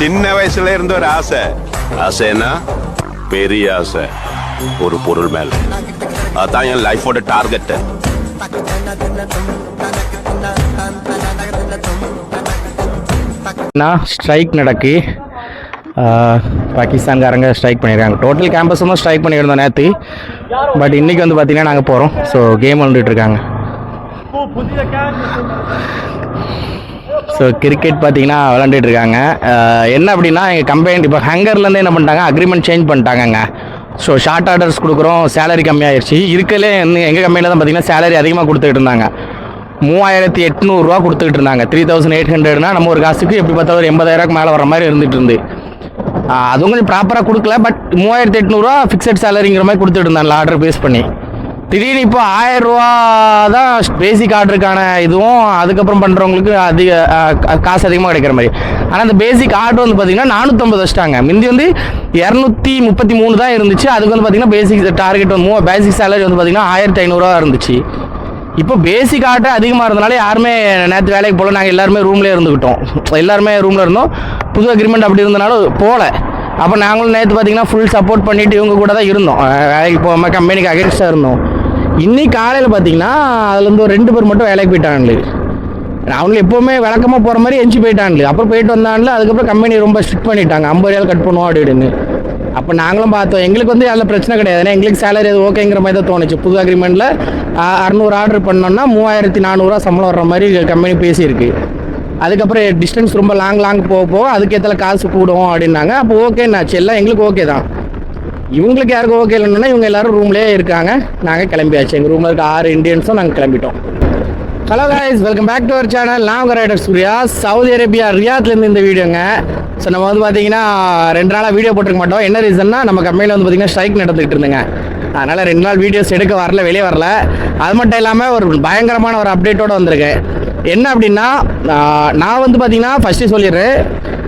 சின்ன வயசுல இருந்த ஒரு ஆசை. ஆசைன்னா பெரிய ஆசை. ஒரு பொருள் மேல. அதான் என் லைஃபோட டார்கெட் ஸ்ட்ரைக் நடக்கு. பாகிஸ்தான்காரங்க ஸ்ட்ரைக் பண்ணியிருக்காங்க டோட்டல் கேம்பஸும் தான் ஸ்ட்ரைக் பண்ணியிருந்தோம் நேற்று பட் இன்றைக்கி வந்து பார்த்தீங்கன்னா நாங்கள் போகிறோம் ஸோ கேம் விளாண்டுட்டு இருக்காங்க. ஸோ கிரிக்கெட் பார்த்தீங்கன்னா விளாண்டுட்டு இருக்காங்க. என்ன அப்படின்னா எங்கள் கம்பெனி இப்போ ஹங்கர்லேருந்து என்ன பண்ணிட்டாங்க? அக்ரிமெண்ட் சேஞ்ச் பண்ணிட்டாங்கங்க. ஸோ ஷார்ட் ஆர்டர்ஸ் கொடுக்குறோம். சேலரி கம்மியாயிருச்சு. இருக்கலே எங்கள் கம்பெனியில் தான் பார்த்தீங்கன்னா சேலரி அதிகமாக கொடுத்துக்கிட்டு இருந்தாங்க. மூவாயிரத்தி எட்நூறுரூவா கொடுத்துக்கிட்டு இருந்தாங்க. த்ரீ தௌசண்ட் எயிட் ஹண்ட்ரட்னா நம்ம ஒரு காசுக்கு எப்படி பார்த்தா ஒரு எண்பதாயிரூவாக்கு மேலே வர மாதிரி இருந்துட்டு இருந்து. அதுவும் கொஞ்சம் ப்ராப்பராக கொடுக்கல பட் மூவாயிரத்தி எட்நூறுரூவா ஃபிக்ஸட் சேலரிங்கிற மாதிரி கொடுத்துட்டு இருந்தாங்க. ஆர்டர் பேஸ் பண்ணி. திடீர்னு இப்போ ஆயிரம் ரூபா தான் பேசிக் ஆர்டருக்கான இதுவும் அதுக்கப்புறம் பண்ணுறவங்களுக்கு அதிக காசு அதிகமாக கிடைக்கிற மாதிரி. ஆனால் அந்த பேசிக் ஆர்டர் வந்து பார்த்தீங்கன்னா நானூற்றம்பது வச்சுட்டாங்க. முந்தி வந்து இரநூத்தி முப்பத்தி மூணு தான் இருந்துச்சு. அதுக்கு வந்து பார்த்தீங்கன்னா பேசிக் டார்கெட் வந்து பேசிக் சேலரி வந்து பார்த்தீங்கன்னா ஆயிரத்தி ஐநூறுரூவா இருந்துச்சு. இப்போ பேசிக் ஆர்டர் அதிகமாக இருந்தனால யாருமே நேற்று வேலைக்கு போகல நாங்கள் எல்லாருமே ரூம்லேயே இருந்துக்கிட்டோம் எல்லாருமே ரூமில் இருந்தோம். புது அக்ரிமெண்ட் அப்படி இருந்தனால போகல அப்போ நாங்களும் நேற்று பார்த்தீங்கன்னா ஃபுல் சப்போர்ட் பண்ணிவிட்டு இவங்க கூட தான் இருந்தோம். வேலைக்கு போகாமல் கம்பெனிக்கு அகேன்ஸ்டாக இருந்தோம். இன்னைக்கு காலையில் பார்த்தீங்கன்னா அதுலேருந்து ஒரு ரெண்டு பேர் மட்டும் வேலைக்கு போயிட்டாங்களே அவங்களும் எப்போவுமே விளக்கமாக போகிற மாதிரி எஞ்சி போயிட்டாங்களே அப்புறம் போயிட்டு வந்தாங்களே அதுக்கப்புறம் கம்பெனி ரொம்ப ஸ்ட்ரிக் பண்ணிட்டாங்க. ஐம்பது ரூபாய் கட் பண்ணுவோம் அப்படின்னு அப்போ நாங்களும் பார்த்தோம் எங்களுக்கு வந்து அதில் பிரச்சனை கிடையாது. ஏன்னா எங்களுக்கு சேலரி அது ஓகேங்கிற மாதிரி தான் தோணுச்சு. புது அக்ரிமெண்ட்டில் அறநூறு ஆர்டர் பண்ணோம்னா மூவாயிரத்தி நானூறுரூவா சம்பளம் வர்ற மாதிரி கம்பெனி பேசியிருக்கு. அதுக்கப்புறம் டிஸ்டன்ஸ் ரொம்ப லாங் லாங் போக போக அதுக்கேற்ற காசு கூடும் அப்படின்னாங்க. அப்போ ஓகேன்னாச்சு எல்லாம் எங்களுக்கு ஓகே தான். இவங்களுக்கு யாருக்கும் ஓகே இல்லைன்னா இவங்க எல்லாரும் ரூம்லேயே இருக்காங்க. நாங்கள் கிளம்பியாச்சு. எங்கள் ரூமில் இருக்க ஆறு இண்டியன்ஸும் நாங்கள் கிளம்பிட்டோம். Hello guys welcome back to our channel நான் ரைடர் சூர்யா. சவுதி அரேபியா ரியாத்லேருந்து இந்த வீடியோங்க ஸோ நம்ம வந்து பார்த்தீங்கன்னா ரெண்டு நாளாக வீடியோ போட்டிருக்க மாட்டோம். என்ன ரீசன்னா நம்ம கம்பெனியில் வந்து பார்த்தீங்கன்னா ஸ்ட்ரைக் நடந்துகிட்டு இருந்துங்க. அதனால் ரெண்டு நாள் வீடியோஸ் எடுக்க வரல வெளியே வரல. அது மட்டும் இல்லாமல் ஒரு பயங்கரமான ஒரு அப்டேட்டோடு வந்திருக்கேன் என்ன அப்படின்னா நான் வந்து பார்த்தீங்கன்னா ஃபஸ்ட்டு சொல்லிடுறேன்.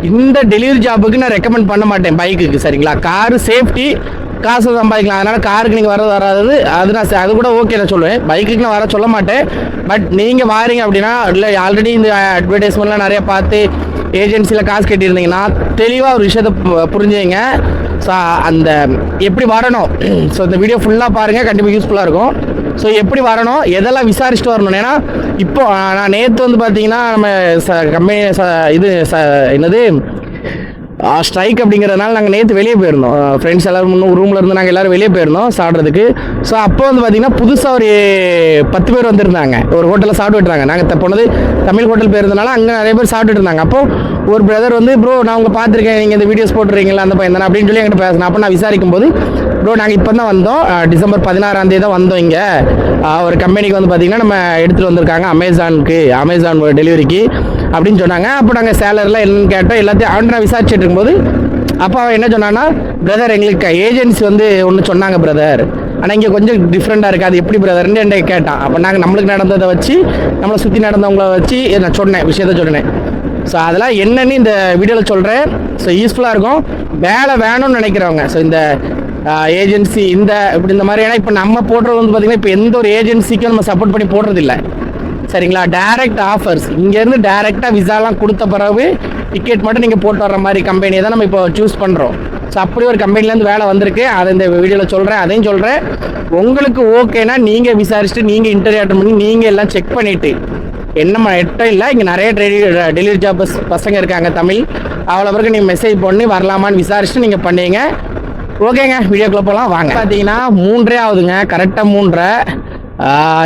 இந்த டெலிவரி ஜாபுக்கு நான் ரெக்கமெண்ட் பண்ண மாட்டேன் பைக்குக்கு சரிங்களா? காரு சேஃப்டி காசு சம்பாதிக்கலாம். அதனால் காருக்கு நீங்கள் வரது வராது. அது நான் அது கூட ஓகே நான் சொல்லுவேன். பைக்குக்கு நான் வர சொல்ல மாட்டேன். பட் நீங்கள் வாரீங்க அப்படின்னா இல்லை ஆல்ரெடி இந்த அட்வர்டைஸ்மெண்ட்லாம் நிறைய பார்த்து ஏஜென்சியில் காசு கட்டியிருந்தீங்கன்னா தெளிவாக ஒரு விஷயத்தை பு- புரிஞ்சுங்க ஸோ அந்த எப்படி வரணும் ஸோ இந்த வீடியோ ஃபுல்லாக பாருங்கள் கண்டிப்பாக யூஸ்ஃபுல்லாக இருக்கும். ஸோ எப்படி வரணும் எதெல்லாம் விசாரிச்சுட்டு வரணும்? ஏன்னா இப்போ நான் நேற்று வந்து பார்த்தீங்கன்னா நம்ம ச கம்பெனி ச இது ச என்னது? ஸ்ட்ரைக் அப்படிங்கிறதுனால நாங்கள் நேற்று வெளியே போயிருந்தோம். ஃப்ரெண்ட்ஸ் எல்லோரும் இன்னும் ரூமில் இருந்து நாங்கள் எல்லோரும் வெளியே போயிருந்தோம் சாப்பிட்றதுக்கு. ஸோ அப்போ வந்து பார்த்திங்கன்னா புதுசாக ஒரு பத்து பேர் வந்திருந்தாங்க. ஒரு ஹோட்டலில் சாப்பிட்டு நாங்கள் போனது தமிழ் ஹோட்டல் போயிருந்தனால அங்கே நிறைய பேர் சாப்பிட்டுட்டு இருந்தாங்க அப்போது ஒரு பிரதர் வந்து ப்ரோ நான் உங்களை பார்த்துருக்கேன். நீங்கள் இந்த வீடியோஸ் போட்டுருக்கீங்களா? அந்த பையன் தானே? அப்படின்னு சொல்லி என்கிட்ட பேசினேன். அப்போ நான் விசாரிக்கும் போது ப்ரோ நாங்கள் இப்போ தான் வந்தோம் டிசம்பர் பதினாறாம் தேதி தான் வந்தோம் இங்கே. ஒரு கம்பெனிக்கு வந்து பார்த்திங்கன்னா நம்ம எடுத்துகிட்டு வந்திருக்காங்க. அமேசானுக்கு அமேசான் டெலிவரிக்கு அப்படின்னு சொன்னாங்க. அப்போ நாங்கள் சேலரில் என்னென்னு கேட்டோம். எல்லாத்தையும் அவன் நான் விசாரிச்சுட்டு இருக்கும்போது அப்போ அவன் என்ன சொன்னான்னா பிரதர் எங்களுக்கு ஏஜென்சி வந்து ஒன்று சொன்னாங்க பிரதர் ஆனால் இங்கே கொஞ்சம் டிஃப்ரெண்ட்டாக இருக்குது அது எப்படி பிரதர்னு என்கிட்ட கேட்டான். அப்போ நாங்கள் நம்மளுக்கு நடந்ததை வச்சு நம்மளை சுற்றி நடந்தவங்கள வச்சு நான் சொன்னேன் விஷயத்த சொன்னேன். ஸோ அதெல்லாம் என்னன்னு இந்த வீடியோவில் சொல்கிறேன் ஸோ யூஸ்ஃபுல்லாக இருக்கும். வேலை வேணும்னு நினைக்கிறவங்க. ஸோ இந்த ஏஜென்சி இந்த இப்படி இந்த மாதிரி ஏன்னா இப்போ நம்ம போடுறது வந்து பார்த்திங்கன்னா இப்போ எந்த ஒரு ஏஜென்சிக்கும் நம்ம சப்போர்ட் பண்ணி போடுறதில்ல. சரிங்களா? டைரக்ட் ஆஃபர்ஸ் இங்கேருந்து டைரெக்டாக விசாலாம் கொடுத்த பிறகு டிக்கெட் மட்டும் நீங்கள் போட்டு வர மாதிரி கம்பெனியை தான் நம்ம இப்போ சூஸ் பண்ணுறோம் ஸோ அப்படி ஒரு கம்பெனிலேருந்து வேலை வந்திருக்கு. அதை இந்த வீடியோவில் சொல்கிறேன் அதையும் சொல்கிறேன் உங்களுக்கு ஓகேனா நீங்கள் விசாரிச்சுட்டு நீங்கள் இன்டர்வியூ அட்டன் பண்ணி நீங்கள் எல்லாம் செக் பண்ணிவிட்டு என்ன எட்டம் இல்லை இங்கே நிறைய டெலிவரி ஜாபஸ் பசங்க இருக்காங்க தமிழ். அவ்வளோ பிறகு நீங்கள் மெசேஜ் பண்ணி வரலாமான்னு விசாரிச்சுட்டு நீங்கள் பண்ணீங்க. ஓகேங்க வீடியோக்குள்ளே போகலாம் வாங்க. பார்த்தீங்கன்னா மூன்றே ஆகுதுங்க. கரெக்டாக மூன்றரை.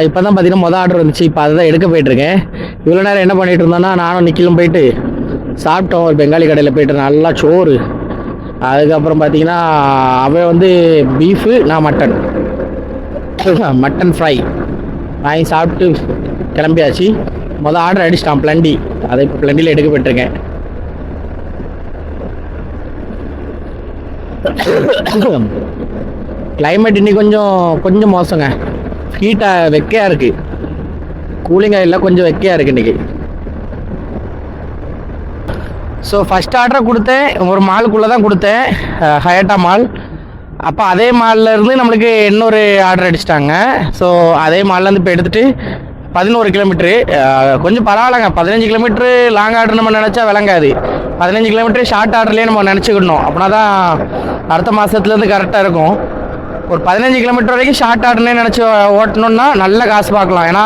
இப்போ தான் பார்த்தீங்கன்னா மொதல் ஆர்டர் வந்துச்சு. இப்போ அதை தான் எடுக்க போயிட்டுருக்கேன். இவ்வளோ நேரம் என்ன பண்ணிட்டு இருந்தோன்னா நானும் நிக்கிலும் போயிட்டு சாப்பிட்டோம். ஒரு பெங்காலி கடையில் போயிட்டு நல்லா சோறு. அதுக்கப்புறம் பார்த்தீங்கன்னா அவன் வந்து பீஃபு நான் மட்டன் மட்டன் ஃப்ரை வாங்கி சாப்பிட்டு கிளம்பியாச்சு. மொதல் ஆர்டர் அடிச்சிட்டான் பிளண்டி அதை இப்போ பிளண்டியில் எடுக்க போயிட்டுருக்கேன். கிளைமேட் இன்னைக்கு கொஞ்சம் கொஞ்சம் மோசங்க. ஹீட்டாக வெக்கையாக இருக்குது கூலிங்காக இல்லை கொஞ்சம் வெக்கையாக இருக்குது இன்னைக்கு. ஸோ ஃபஸ்ட் ஆர்டரை கொடுத்தேன். ஒரு மாலுக்குள்ளே தான் கொடுத்தேன் ஹயட்டா மால் அப்போ அதே மால்லருந்து நம்மளுக்கு இன்னொரு ஆர்டர் அடிச்சிட்டாங்க. ஸோ அதே மால்லேருந்து இப்போ எடுத்துகிட்டு பதினோரு கிலோமீட்ரு கொஞ்சம் பரவாயில்லைங்க. பதினஞ்சு கிலோமீட்ரு லாங் ஆர்டர் நம்ம நினச்சா விளங்காது. பதினஞ்சு கிலோமீட்ரு ஷார்ட் ஆர்டர்லேயே நம்ம நினச்சிக்கிடணும். அப்படின்னா தான் அடுத்த மாதத்துலேருந்து கரெக்டாக இருக்கும். ஒரு பதினஞ்சு கிலோமீட்டர் வரைக்கும் ஷார்ட் ஆர்டர்னே நினச்சி ஓட்டணுன்னா நல்ல காசு பார்க்கலாம். ஏன்னா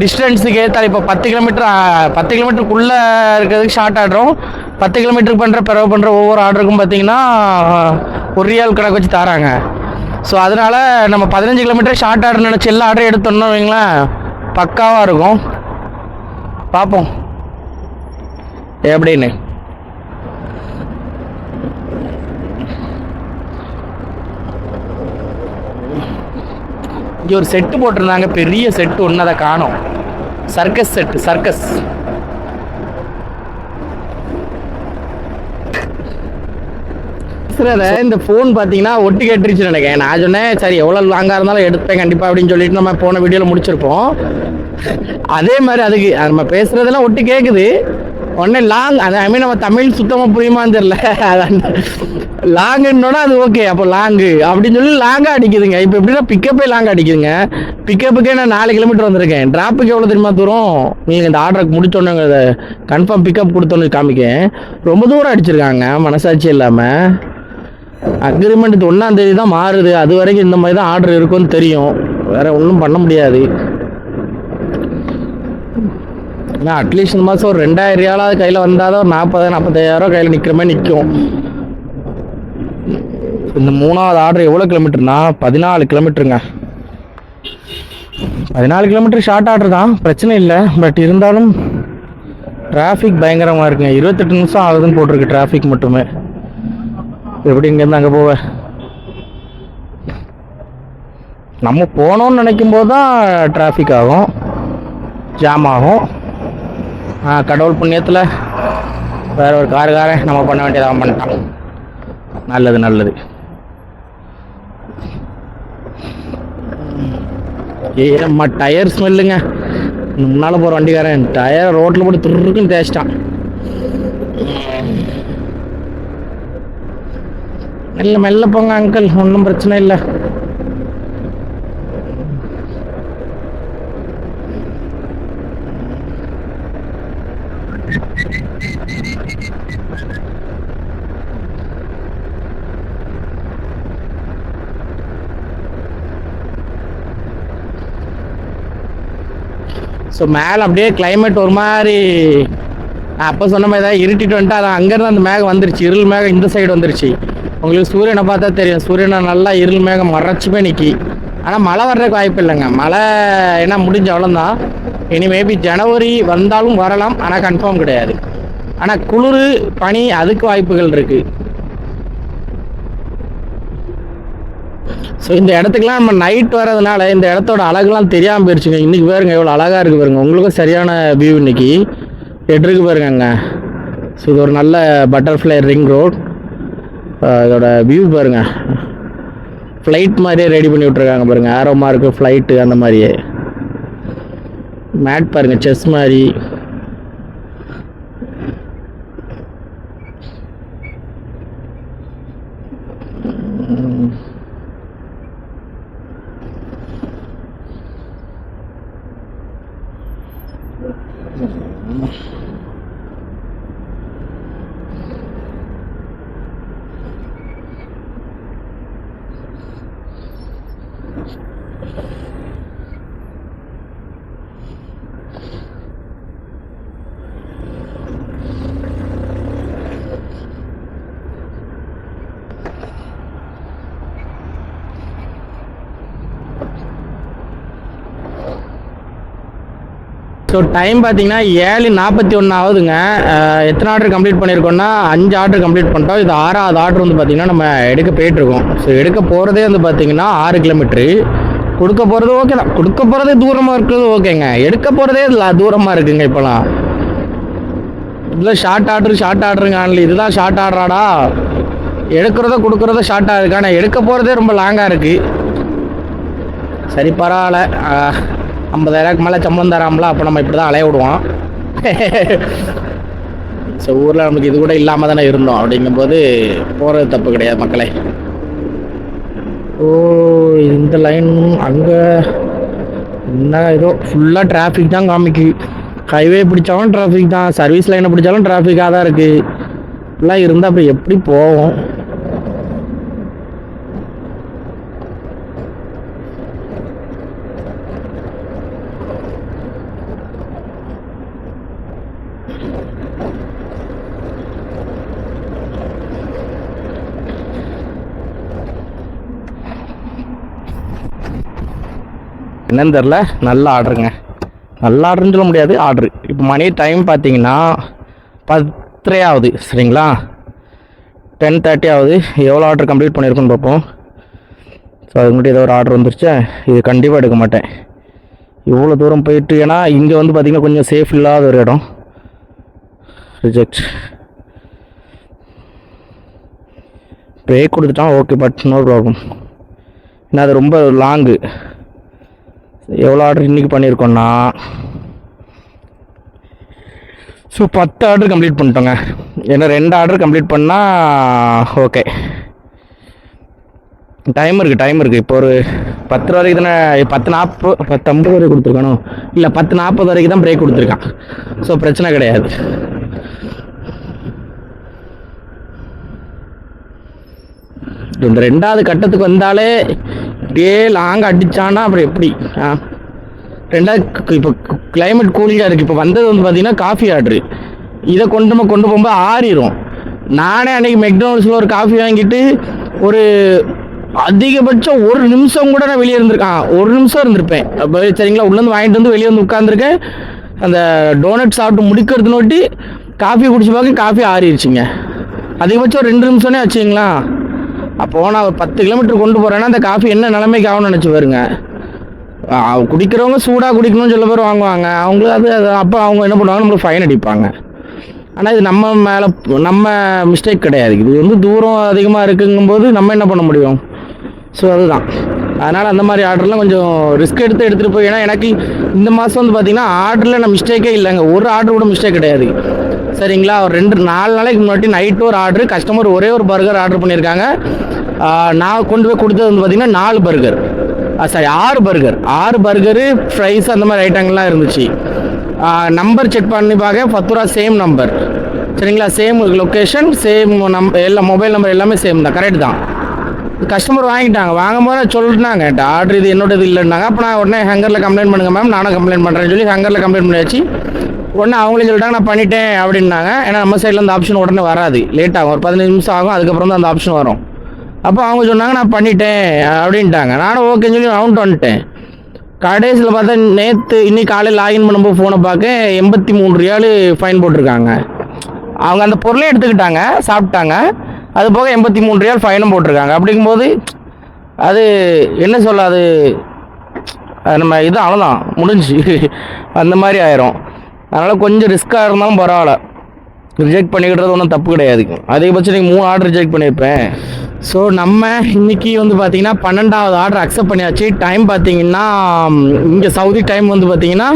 டிஸ்டன்ஸுக்கு ஏற்ற இப்போ பத்து கிலோமீட்டர் பத்து கிலோமீட்டருக்குள்ளே இருக்கிறதுக்கு ஷார்ட் ஆடுறோம். பத்து கிலோமீட்டருக்கு பண்ணுற பிறகு பண்ணுற ஒவ்வொரு ஆர்டருக்கும் பார்த்தீங்கன்னா ஒரு ரியால் கணக்கு வச்சு தராங்க. ஸோ அதனால நம்ம பதினஞ்சு கிலோமீட்டர் ஷார்ட் ஆர்டர் நினச்சி எல்லா ஆர்டரும் எடுத்தோம்னா வைங்களேன் பக்காவாக இருக்கும். பார்ப்போம். எப்படின்னு? இங்கே ஒரு செட்டு போட்டிருந்தாங்க. பெரிய செட்டு ஒன்று அதை காணோம். சர்க்கஸ் செட்டு சர்க்கஸ் சார் இந்த ஃபோன் பார்த்தீங்கன்னா ஒட்டு கேட்டுருச்சு நினைக்கிறேன். நான் சொன்னேன் சரி எவ்வளோ லாங்காக இருந்தாலும் எடுப்பேன் கண்டிப்பாக அப்படின்னு சொல்லிட்டு நம்ம போன வீடியோவில் முடிச்சிருப்போம். அதே மாதிரி அதுக்கு அது நம்ம பேசுகிறதெல்லாம் ஒட்டு கேட்குது உடனே லாங் அது ஐ மீன் நம்ம தமிழ் சுத்தமாக புரியுமான்னு தெரில லாங்குன்னோட அது ஓகே அப்போ லாங்கு. அப்படின்னு சொல்லி லாங்காக அடிக்குதுங்க. இப்போ எப்படின்னா பிக்கப்பே லாங் அடிக்குதுங்க. பிக்கப்புக்கே நான் நாலு கிலோமீட்டர் வந்திருக்கேன். டிராப்புக்கு எவ்வளோ தெரியுமா தூரம்? நீங்கள் இந்த ஆர்டருக்கு அதை கன்ஃபார்ம் பிக்கப் கொடுத்தோன்னு காமிக்கேன் ரொம்ப தூரம் அடிச்சிருக்காங்க மனசாட்சி இல்லாமல் அக்ரிமெண்ட் ஒன்றாம் தேதி தான் மாறுது. அது வரைக்கும் இந்த மாதிரி தான் ஆர்டர் இருக்கும்னு தெரியும். வேற ஒன்றும் பண்ண முடியாது. ஏன்னா அட்லீஸ்ட் இந்த மாதம் ஒரு ரெண்டாயிரம் ரியாலாவது கையில் வந்தால் தான் ஒரு நாற்பதாயிரம் நாற்பத்தாயிரம் கையில் நிற்கிற மாதிரி நிற்கும் இந்த மூணாவது ஆர்டர் எவ்வளோ கிலோமீட்டர்னா பதினாலு கிலோமீட்டருங்க பதினாலு கிலோமீட்டர் ஷார்ட் ஆர்டர் தான். பிரச்சனை இல்லை. பட் இருந்தாலும் டிராஃபிக் பயங்கரமாக இருக்குங்க. இருபத்தெட்டு நிமிஷம் ஆகுதுன்னு போட்டிருக்கு டிராஃபிக் மட்டுமே. எப்படி இங்கேருந்து அங்கே போவ? நம்ம போனோம்னு நினைக்கும் போது தான் டிராஃபிக் ஆகும். ஜாம் ஆகும். ஆ கடவுள் புண்ணியத்தில் வேற ஒரு காருக்காரன் நம்ம பண்ண வேண்டியதாக பண்ணிட்டான். நல்லது நல்லது. ஏம்மா டயர் ஸ்மெல்லுங்க முன்னால் போகிற வண்டிக்காரன் டயர் ரோட்டில் போட்டு துருக்குன்னு தேய்ச்சிட்டான். மெல்ல மெல்ல போங்க அங்கிள் ஒன்றும் பிரச்சனை இல்லை. ஸோ மேலே அப்படியே கிளைமேட் ஒரு மாதிரி அப்போ சொன்ன மாதிரி தான் இருட்டிட்டு வந்துட்டு அதான் அங்கேருந்து அந்த மேகம் வந்துருச்சு. இருள் மேகம் இந்த சைடு வந்துருச்சு. உங்களுக்கு சூரியனை பார்த்தா தெரியும். சூரியனை நல்லா இருள் மேகம் மறைச்சி போய் நிற்கி ஆனால் மழை வர்றதுக்கு வாய்ப்பு இல்லைங்க. மழை என்ன முடிஞ்ச அவ்வளோதான் இனி மேபி ஜனவரி வந்தாலும் வரலாம். ஆனால் கன்ஃபார்ம் கிடையாது. ஆனால் குளிர் பனி அதுக்கு வாய்ப்புகள் இருக்குது ஸோ இந்த இடத்துக்குலாம் நம்ம நைட் வர்றதுனால இந்த இடத்தோட அழகுலாம் தெரியாமல் போயிடுச்சுங்க இன்றைக்கி பாருங்க எவ்வளோ அழகாக இருக்குது பாருங்க. உங்களுக்கும் சரியான வியூ இன்றைக்கி எட்ருக்கு பாருங்க அங்கே ஸோ இது ஒரு நல்ல பட்டர்ஃப்ளை ரிங் ரோட் இதோட வியூ பாருங்க. ஃப்ளைட் மாதிரியே ரெடி பண்ணி விட்ருக்காங்க பாருங்கள் ஆரோ மார்க்கு ஃப்ளைட்டு அந்த மாதிரியே. மேட் பாருங்க செஸ் மாதிரி. ஸோ டைம் பார்த்தீங்கன்னா ஏழு நாற்பத்தி ஒன்று ஆகுதுங்க. எத்தனை ஆர்டர் கம்ப்ளீட் பண்ணியிருக்கோம்னா அஞ்சு ஆர்டர் கம்ப்ளீட் பண்ணிட்டோம். இது ஆறாவது ஆர்டர் வந்து பார்த்தீங்கன்னா நம்ம எடுக்க போயிட்டுருக்கோம் ஸோ எடுக்க போகிறதே வந்து பார்த்தீங்கன்னா ஆறு கிலோமீட்ரு கொடுக்க போகிறது ஓகே தான். கொடுக்க போகிறதே தூரமாக இருக்கிறது ஓகேங்க எடுக்க போகிறதே தூரமாக இருக்குங்க இப்போலாம். இதில் ஷார்ட் ஆர்டர் ஷார்ட் ஆர்டருங்க ஆன்ல இதுதான் ஷார்ட் ஆர்டராடா எடுக்கிறத கொடுக்குறத ஷார்ட்டாக இருக்கு. ஆனால் எடுக்க போகிறதே ரொம்ப லாங்காக இருக்குது சரி பரவாயில்ல. ஐம்பதாயிரக்கு மேலே சம்பளம் தராமல அப்போ நம்ம இப்படி தான் அலைய விடுவோம். ஸோ ஊரில் நமக்கு இது கூட இல்லாமல் தானே இருந்தோம். அப்படிங்கும்போது போகிறது தப்பு கிடையாது மக்களே. ஓ இந்த லைன் அங்கே என்ன ஏதோ ஃபுல்லாக டிராஃபிக் தான் காமிக்கு. ஹைவே பிடிச்சாலும் டிராஃபிக் தான் சர்வீஸ் லைனை பிடிச்சாலும் டிராஃபிக்காக தான் இருக்குது இப்படிலாம் இருந்தால் அப்புறம் எப்படி போவோம்? என்னன்னு தெரில நல்ல ஆர்டருங்க. நல்ல ஆர்டர்னு சொல்ல முடியாது ஆர்டர். இப்போ மணி டைம் பார்த்தீங்கன்னா பத்தரை ஆகுது சரிங்களா? டென் தேர்ட்டி ஆகுது எவ்வளோ ஆர்டர் கம்ப்ளீட் பண்ணியிருக்குன்னு பார்ப்போம். ஸோ அது மட்டும் ஏதோ ஒரு ஆர்டர் வந்துருச்சா. இது கண்டிப்பாக எடுக்க மாட்டேன். இவ்வளோ தூரம் போயிட்டு ஏன்னா இங்கே வந்து பார்த்திங்கன்னா கொஞ்சம் சேஃப் இல்லாத ஒரு இடம். ரிஜெக்ட் பிரேக் கொடுத்துட்டான் ஓகே பட் நோ ப்ராப்ளம் ஏன்னா அது ரொம்ப லாங்கு எவ்வளோ ஆர்டர் இன்றைக்கி பண்ணியிருக்கோன்னா ஸோ பத்து ஆர்டர் கம்ப்ளீட் பண்ணிட்டோங்க. ஏன்னா ரெண்டு ஆர்டர் கம்ப்ளீட் பண்ணால் ஓகே டைம் இருக்குது டைம் இருக்குது இப்போ ஒரு பத்து ரூபா வரைக்கும் தானே பத்து நாற்பது பத்து ஐம்பது வரைக்கும் கொடுத்துருக்கானோ? இல்லை பத்து நாற்பது வரைக்கும் தான் பிரேக் கொடுத்துருக்கான். ஸோ பிரச்சனை கிடையாது. இந்த ரெண்டாவது கட்டத்துக்கு வந்தாலே அப்படியே லாங் அடித்தான்னா அப்புறம் எப்படி? ஆ. ரெண்டாவது இப்போ கிளைமேட் கூலிங்காக இருக்குது இப்போ வந்தது வந்து பார்த்திங்கன்னா காஃபி ஆர்டரு இதை கொண்டு நம்ம கொண்டு போகும்போது ஆறிடும் நானே அன்றைக்கி மெக்டோனல்ஸில் ஒரு காஃபி வாங்கிட்டு ஒரு அதிகபட்சம் ஒரு நிமிஷம் கூட நான் வெளியே இருந்திருக்கேன் ஒரு நிமிஷம் இருந்திருப்பேன். அப்போ சரிங்களா? உள்ளேருந்து வாங்கிட்டு வந்து வெளியே வந்து உட்காந்துருக்கேன் அந்த டோனட் சாப்பிட்டு முடிக்கிறது நோட்டி காஃபி குடிச்சு பார்க்க காஃபி ஆறிடுச்சுங்க அதிகபட்சம் ரெண்டு நிமிஷம்னே வச்சுங்களா அப்போ நான் பத்து கிலோமீட்டர் கொண்டு போகிறேன்னா அந்த காஃபி என்ன நிலைமைக்கு ஆகும்னு நினச்சி பாருங்க. குடிக்கிறவங்க சூடாக குடிக்கணும்னு சில பேர் வாங்குவாங்க. அவங்களுக்கு அது அது அப்போ அவங்க என்ன பண்ணுவாங்க? நம்மளுக்கு ஃபைன் அடிப்பாங்க. ஆனால் இது நம்ம மேலே நம்ம மிஸ்டேக் கிடையாது. இது வந்து தூரம் அதிகமாக இருக்குங்கும்போது நம்ம என்ன பண்ண முடியும்? ஸோ அதுதான். அதனால் அந்த மாதிரி ஆர்டர்லாம் கொஞ்சம் ரிஸ்க் எடுத்து எடுத்துகிட்டு போய் ஏன்னா எனக்கு இந்த மாதம் வந்து பார்த்திங்கன்னா ஆர்டரில் நான் மிஸ்டேக்கே இல்லைங்க. ஒரு ஆர்டர் கூட மிஸ்டேக் கிடையாது. சரிங்களா? ஒரு ரெண்டு நாலு நாளைக்கு முன்னாடி நைட்டு ஒரு ஆர்டர் கஸ்டமர் ஒரே ஒரு பர்கர் ஆர்டர் பண்ணியிருக்காங்க. நான் கொண்டு போய் கொடுத்தது வந்து பார்த்திங்கன்னா நாலு பர்கர் சாரி ஆறு பர்கர் ஆறு பர்கரு ஃப்ரைஸ் அந்த மாதிரி ஐட்டங்கள்லாம் இருந்துச்சு. நம்பர் செக் பண்ணி பார்க்க பத்து ரூபா சேம் நம்பர் சரிங்களா? சேம் லொக்கேஷன் சேம் நம் எல்லா மொபைல் நம்பர் எல்லாமே சேம் தான். கரெக்ட் தான். கஸ்டமர் வாங்கிட்டாங்க. வாங்கும் போது சொல்லிட்டாங்க ஆர்டர் இது என்னோட இது இல்லைன்னாங்க. அப்போ நான் உடனே ஹங்கரில் கம்ப்ளைண்ட் பண்ணுங்க மேம் நானும் கம்ப்ளைண்ட் பண்ணுறேன்னு சொல்லி ஹங்கரில் கம்ப்ளைண்ட் பண்ணியாச்சு. உடனே அவங்களே சொல்லிட்டாங்க நான் பண்ணிட்டேன் அப்படின்னாங்க. ஏன்னா நம்ம சைடில் அந்த ஆப்ஷன் உடனே வராது. லேட் ஆகும். ஒரு பதினஞ்சு நிமிஷம் ஆகும். அதுக்கப்புறம் தான் அந்த ஆப்ஷன் வரும். அப்போ அவங்க சொன்னாங்க நான் பண்ணிட்டேன் அப்படின்ட்டாங்க. நானும் ஓகேன்னு சொல்லி அவுண்ட் வந்துட்டேன். கடைசியில் பார்த்தா நேற்று இன்னைக்கு காலையில் லாகின் பண்ணும்போது ஃபோனை பார்க்க எண்பத்தி மூணு ரியாலு ஃபைன் போட்டிருக்காங்க. அவங்க அந்த பொருளே எடுத்துக்கிட்டாங்க சாப்பிட்டாங்க. அது போக எண்பத்தி மூணு ரியால் ஃபைனும் போட்டிருக்காங்க. அப்படிங்கும்போது அது என்ன சொல்ல அது அது நம்ம இது அவ்வளோதான் முடிஞ்சு. அந்த மாதிரி ஆயிரும். அதனால் கொஞ்சம் ரிஸ்க்காக இருந்தாலும் பரவாயில்ல. ரிஜெக்ட் பண்ணிக்கிட்டது ஒன்றும் தப்பு கிடையாது. அதிகபட்சம் நீங்கள் மூணு ஆர்டர் ரிஜெக்ட் பண்ணியிருப்பேன் ஸோ நம்ம இன்றைக்கி வந்து பார்த்திங்கன்னா பன்னெண்டாவது ஆர்டர் அக்செப்ட் பண்ணியாச்சு. டைம் பார்த்தீங்கன்னா இங்கே சவுதி டைம் வந்து பார்த்திங்கன்னா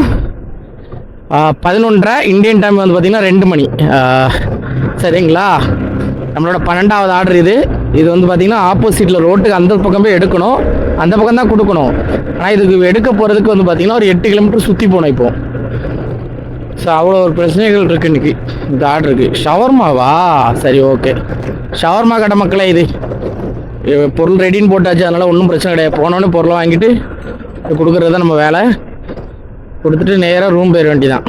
பதினொன்றரை இந்தியன் டைம் வந்து பார்த்திங்கன்னா ரெண்டு மணி. சரிங்களா? நம்மளோட பன்னெண்டாவது ஆர்டர் இது. இது வந்து பார்த்திங்கன்னா ஆப்போசிட்டில் ரோட்டுக்கு அந்த பக்கமே எடுக்கணும். அந்த பக்கம் தான் கொடுக்கணும். ஆனால் இதுக்கு எடுக்க போகிறதுக்கு வந்து பார்த்திங்கன்னா ஒரு எட்டு கிலோமீட்டர் சுற்றி போகணும் இப்போது ஸோ அவ்வளோ ஒரு பிரச்சனைகள் இருக்குது இன்னைக்கு. இந்த ஆர்டருக்கு ஷவர்மாவா? சரி ஓகே ஷவர்மா கடை மக்களே இது. பொருள் ரெடின்னு போட்டாச்சு. அதனால் ஒன்றும் பிரச்சனை கிடையாது. போனோன்னே பொருளை வாங்கிட்டு கொடுக்குறது தான் நம்ம வேலை. கொடுத்துட்டு நேராக ரூம் போயிட வேண்டியதான்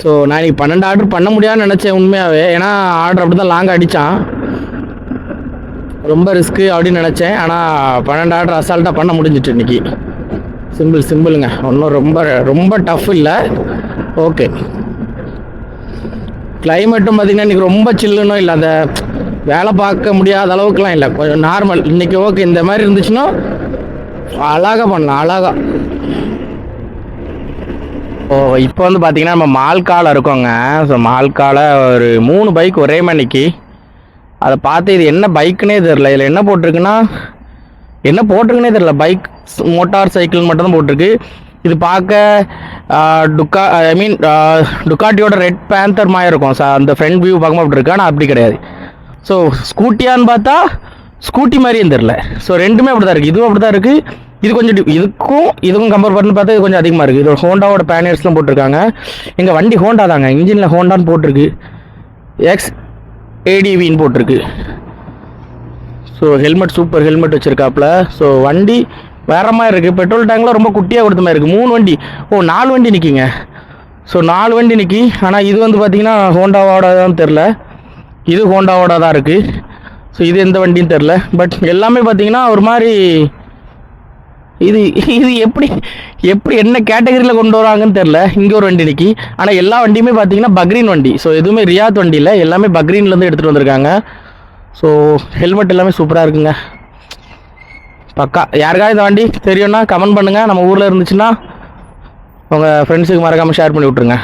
ஸோ நான் இன்னைக்கு பன்னெண்டு ஆர்டர் பண்ண முடியாதுன்னு நினச்சேன் உண்மையாகவே ஏன்னா ஆர்டர் அப்படி தான் லாங் அடித்தான் ரொம்ப ரிஸ்க்கு அப்படின்னு நினச்சேன். ஆனால் பன்னெண்டு ஆர்டர் அசால்ட்டாக பண்ண முடிஞ்சிட்டு இன்னைக்கு. சிம்பிள் சிம்பிளுங்க ஒன்றும் ரொம்ப ரொம்ப டஃப் இல்லை. ஓகே கிளைமேட்டும் பார்த்திங்கன்னா இன்றைக்கி ரொம்ப சில்லுன்னும் இல்லை. அந்த வேலை பார்க்க முடியாத அளவுக்குலாம் இல்லை. கொஞ்சம் நார்மல் இன்றைக்கி ஓகே இந்த மாதிரி இருந்துச்சுன்னா அழகாக பண்ணலாம் அழகாக ஓ இப்போ வந்து பார்த்தீங்கன்னா நம்ம மால்கால இருக்கோங்க. ஸோ மால்கால ஒரு மூணு பைக் ஒரே மணிக்கு. அதை பார்த்து இது என்ன பைக்குன்னே தெரில இதில் என்ன போட்டிருக்குன்னா என்ன போட்டிருக்குன்னே தெரில பைக் மோட்டார் சைக்கிள் மட்டும் தான் போட்டிருக்கு. இது பார்க்க டுக்கா ஐ மீன் டுக்காட்டியோட ரெட் பேந்தர் மாதிரி இருக்கும். சார் அந்த ஃப்ரண்ட் வியூ பார்க்கும்போது அப்படி இருக்கு. ஆனால் அப்படி கிடையாது. ஸோ ஸ்கூட்டியான்னு பார்த்தா ஸ்கூட்டி மாதிரியும் தெரில ஸோ ரெண்டுமே அப்படி தான் இருக்குது இதுவும் அப்படி தான் இருக்குது இது கொஞ்சம் இதுக்கும் இதுக்கும் கம்பேர் பண்ணி பார்த்தா இது கொஞ்சம் அதிகமாக இருக்குது இதோட ஹோண்டாவோட பேனியர்ஸ்லாம் போட்டிருக்காங்க. எங்கள் வண்டி ஹோண்டா தாங்க. இன்ஜினில் ஹோண்டான்னு போட்டிருக்கு. எக்ஸ் ஏடிவின்னு போட்டிருக்கு. ஸோ ஹெல்மெட் சூப்பர் ஹெல்மெட் வச்சுருக்காப்புல. ஸோ வண்டி வேற மாதிரி இருக்குது பெட்ரோல் டேங்க்லாம் ரொம்ப குட்டியாக கொடுத்த மாதிரி இருக்குது மூணு வண்டி. ஓ நாலு வண்டி நிற்கிங்க ஸோ நாலு வண்டி நிற்கி ஆனால் இது வந்து பார்த்தீங்கன்னா ஹோண்டாவோட தான் தெரில. இது ஹோண்டாவோட தான் இருக்குது ஸோ இது எந்த வண்டின்னு தெரில. பட் எல்லாமே பார்த்தீங்கன்னா ஒரு மாதிரி இது இது எப்படி எப்படி என்ன கேட்டகரியில் கொண்டு வராங்கன்னு தெரில. இங்கே ஒரு வண்டி நிற்கி ஆனால் எல்லா வண்டியுமே பார்த்தீங்கன்னா பக்ரீன் வண்டி. ஸோ எதுவுமே ரியாத் வண்டி இல்லை. எல்லாமே பக்ரீன்லேருந்து எடுத்துகிட்டு வந்திருக்காங்க. ஸோ ஹெல்மெட் எல்லாமே சூப்பராக இருக்குங்க. பக்கா யாருக்காவது இந்த வண்டி தெரியும்னா கமெண்ட் பண்ணுங்கள் நம்ம ஊரில் இருந்துச்சுன்னா உங்கள் ஃப்ரெண்ட்ஸுக்கு மறக்காமல் ஷேர் பண்ணி விட்ருங்க